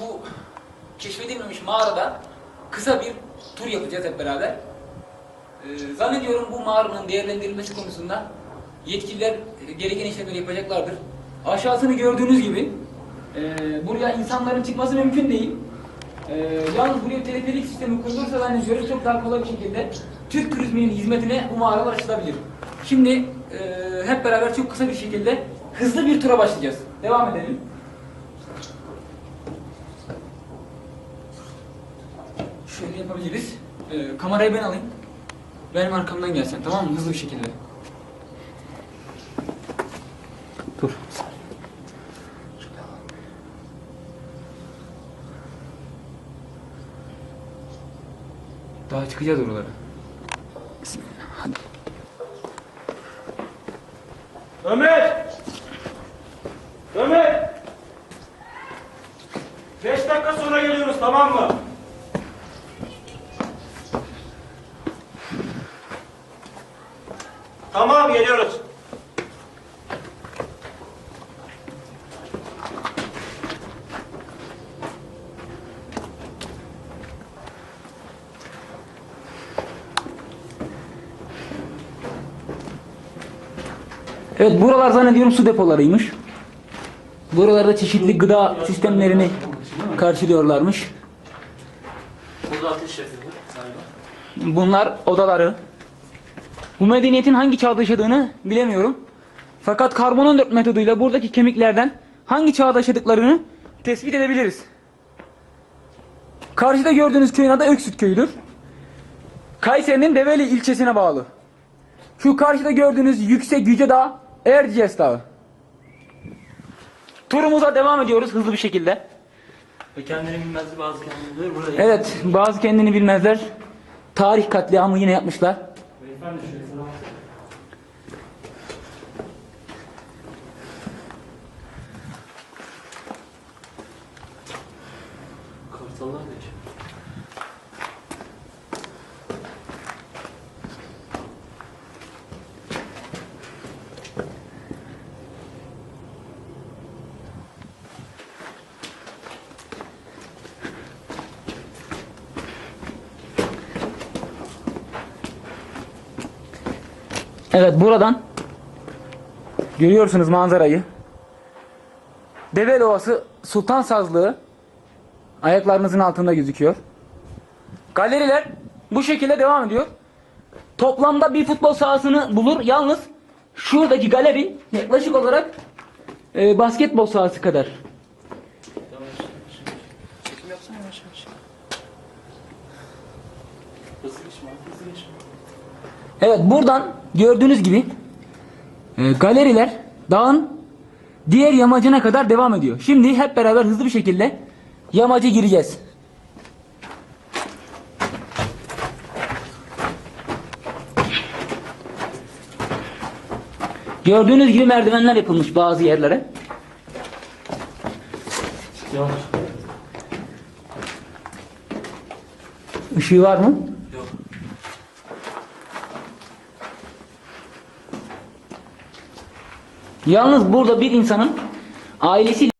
Bu keşfedilmemiş mağarada kısa bir tur yapacağız hep beraber. Ee, zannediyorum bu mağaranın değerlendirilmesi konusunda yetkililer gereken işlemleri yapacaklardır. Aşağısını gördüğünüz gibi e, buraya insanların çıkması mümkün değil. E, yalnız buraya teleferik sistemi kurulursa zannediyorum çok daha kolay bir şekilde Türk turizminin hizmetine bu mağaralar açılabilir. Şimdi e, hep beraber çok kısa bir şekilde hızlı bir tura başlayacağız. Devam edelim. Şöyle yapabiliriz. Ee, kamerayı ben alayım. Benim arkamdan gelsen tamam mı? Hızlı bir şekilde. Dur. Daha çıkacağız oralara. Bismillah. Hadi. Ömer! Ömer! Dakika sonra geliyoruz tamam mı? Tamam geliyoruz. Evet buralar zannediyorum su depolarıymış. Buralarda çeşitli gıda sistemlerini karşılıyorlarmış. Burada ateş yakıyor galiba. Bunlar odaları. Bu medeniyetin hangi çağda yaşadığını bilemiyorum. Fakat karbon 14 metoduyla buradaki kemiklerden hangi çağda yaşadıklarını tespit edebiliriz. Karşıda gördüğünüz köyün adı Öksüt köyüdür. Kayseri'nin Develi ilçesine bağlı. Şu karşıda gördüğünüz yüksek yüce dağ Erciyes Dağı. Turumuza devam ediyoruz hızlı bir şekilde. Ve kendini bilmez bazı kendini bilir. Burada Evet bazı kendini bilmezler. Tarih katliamı yine yapmışlar. Beyefendi şuraya Evet buradan görüyorsunuz manzarayı. Develi Ovası Sultan Sazlığı ayaklarınızın altında gözüküyor. Galeriler bu şekilde devam ediyor. Toplamda bir futbol sahasını bulur. Yalnız şuradaki galeri yaklaşık olarak e, basketbol sahası kadar. Hızlı geçme, hızlı geçme. Evet buradan gördüğünüz gibi e, galeriler dağın diğer yamacına kadar devam ediyor. Şimdi hep beraber hızlı bir şekilde yamaca gireceğiz. Gördüğünüz gibi merdivenler yapılmış bazı yerlere. Yavaş. Işığı var mı? Yalnız burada bir insanın ailesi